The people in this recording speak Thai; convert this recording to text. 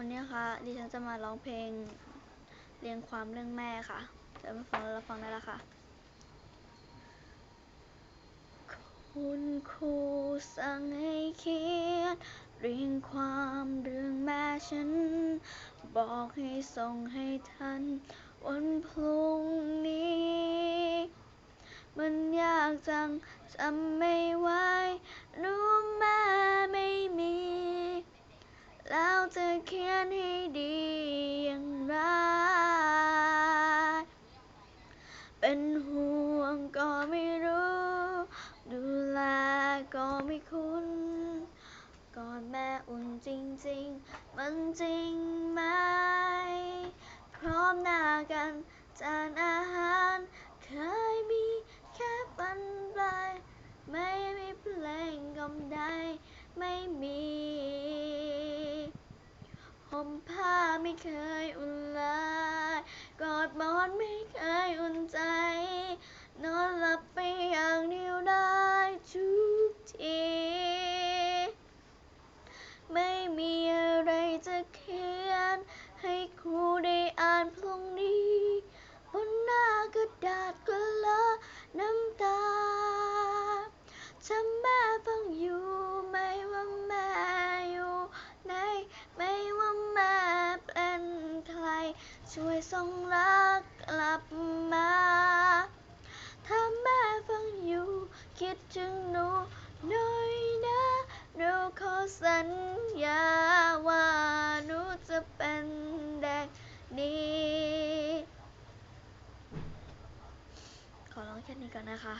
วันนี้นะคะดิฉันจะมาร้องเพลงเรียงความเรื่องแม่ค่ะเดี๋ยวมาฟังแล้วฟังได้แล้วค่ะ คุณครูสั่งให้เขียนเรียงความเรื่องแม่ฉัน บอกให้ส่งให้ทันวันพรุ่งนี้ มันยากจังจำไม่ไหวรู้แม่ไม่มี แล้วจะเขียนให้ ดีอย่างไร เป็นห่วงก็ไม่รู้ ดูแลก็ไม่คุ้นกอดแม่อุ่นจริงๆ มันจริงไหม พร้อมหน้ากันจานอาหาร เคยมีแค่ฝันไปไม่มีเพลงกำใดไม่มี ห่มผ้าไม่เคยอุ่นเลยกอดหมอนไม่เคยอุ่นใจ นอนหลับไปอย่างเดียวได้ทุกที ไม่มีอะไรจะเขียน ให้ครูได้อ่านพรุ่งนี้ บนหน้ากระดาษกระลาน้ำ ช่วยส่งรักกลับมา ถ้าแม่ฟังอยู่ คิดถึงหนูหน่อยนะหนูขอสัญญาว่าหนูจะเป็นเด็กดีขอร้องแค่นี้ก่อนนะคะ